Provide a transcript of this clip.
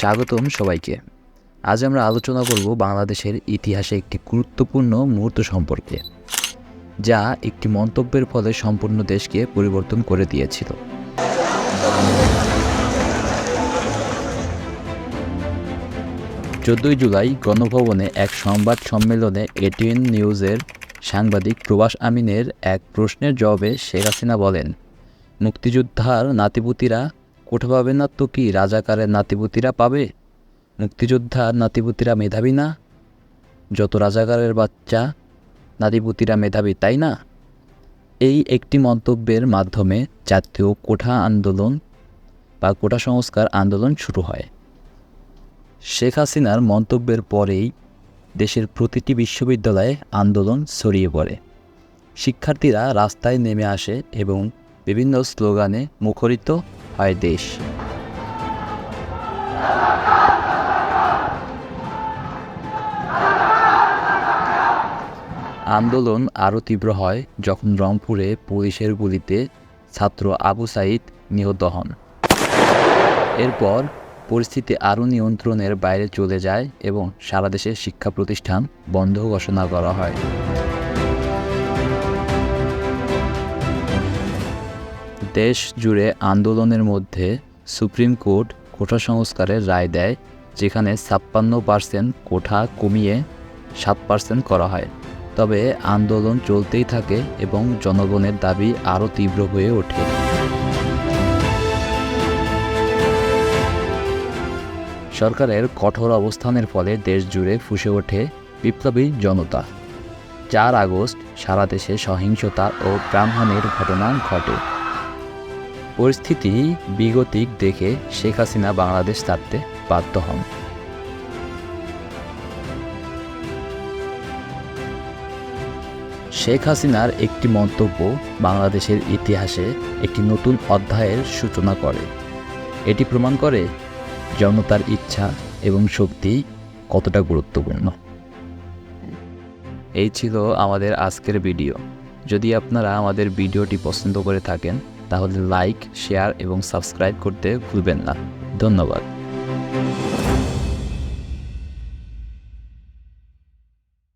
স্বাগতম সবাইকে। আজ আমরা আলোচনা করব বাংলাদেশের ইতিহাসে একটি গুরুত্বপূর্ণ মুহূর্ত সম্পর্কে, যা একটি মন্তব্যের ফলে সম্পূর্ণ দেশকে পরিবর্তন করে দিয়েছিল। চোদ্দই জুলাই গণভবনে এক সংবাদ সম্মেলনে এটিএন নিউজের সাংবাদিক প্রবাস আমিনের এক প্রশ্নের জবাবে শেখ হাসিনা বলেন, মুক্তিযোদ্ধার নাতিপুতিরা কোঠা পাবে না তো কি? রাজাকারের নাতিপুতিরা পাবে? মুক্তিযোদ্ধার নাতিপুতিরা মেধাবী না? যত রাজাকারের বাচ্চা, নাতিপুতিরা মেধাবী, তাই না? এই একটি মন্তব্যের মাধ্যমে জাতীয় কোঠা আন্দোলন বা কোটা সংস্কার আন্দোলন শুরু হয়। শেখ হাসিনার মন্তব্যের পরেই দেশের প্রতিটি বিশ্ববিদ্যালয়ে আন্দোলন ছড়িয়ে পড়ে। শিক্ষার্থীরা রাস্তায় নেমে আসে এবং বিভিন্ন স্লোগানে মুখরিত হয় দেশ। আন্দোলন আরও তীব্র হয় যখন রংপুরে পুলিশের গুলিতে ছাত্র আবু সাইদ নিহত হন। এরপর পরিস্থিতি আরও নিয়ন্ত্রণের বাইরে চলে যায় এবং সারা দেশে শিক্ষা প্রতিষ্ঠান বন্ধ ঘোষণা করা হয়। দেশ জুড়ে আন্দোলনের মধ্যে সুপ্রিম কোর্ট কোঠা সংস্কারের রায় দেয়, যেখানে ছাপ্পান্ন পার্সেন্ট কোঠা কমিয়ে সাত পার্সেন্ট করা হয়। তবে আন্দোলন চলতেই থাকে এবং জনগণের দাবি আরও তীব্র হয়ে ওঠে। সরকারের কঠোর অবস্থানের ফলে দেশ জুড়ে ফুসে ওঠে বিপ্লবী জনতা। চার আগস্ট সারা দেশে সহিংসতা ও প্রাণহানির ঘটনা ঘটে। পরিস্থিতি বিগতিক দেখে শেখ হাসিনা বাংলাদেশ ছাড়তে বাধ্য হন। শেখ হাসিনার একটি মন্তব্য বাংলাদেশের ইতিহাসে একটি নতুন অধ্যায়ের সূচনা করে। এটি প্রমাণ করে জনতার ইচ্ছা এবং শক্তি কতটা গুরুত্বপূর্ণ। এই ছিল আমাদের আজকের ভিডিও। যদি আপনারা আমাদের ভিডিওটি পছন্দ করে থাকেন তাহলে লাইক শেয়ার এবং সাবস্ক্রাইব করতে ভুলবেন না। ধন্যবাদ।